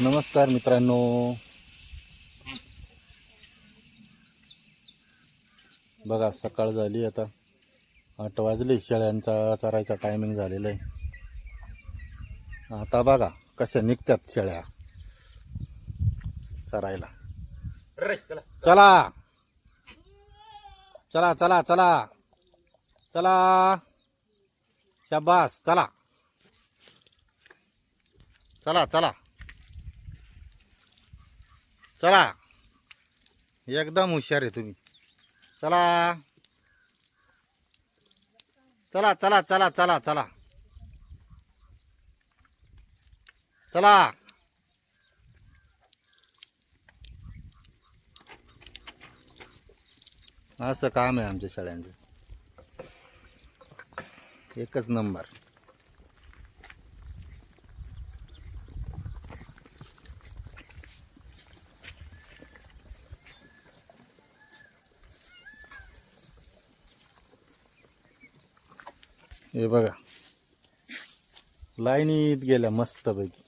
नमस्कार मित्रांनो. बघा सकाळ झाली आता. आठ वाजले शेळ्यांचा चरायचा टायमिंग झालेला आहे. आता बघा कशा निघतात शेळ्या. चरायला. चला. चला चला चला. चला. शाबास. चला. चला चला. चला. एकदम हुशार आहे तुम्ही. चला. चला चला चला चला चला. चला. असं काम आहे आमच्या शाळांचं एकच नंबर. हे बघा. लाईनीत गेल्या मस्तपैकी.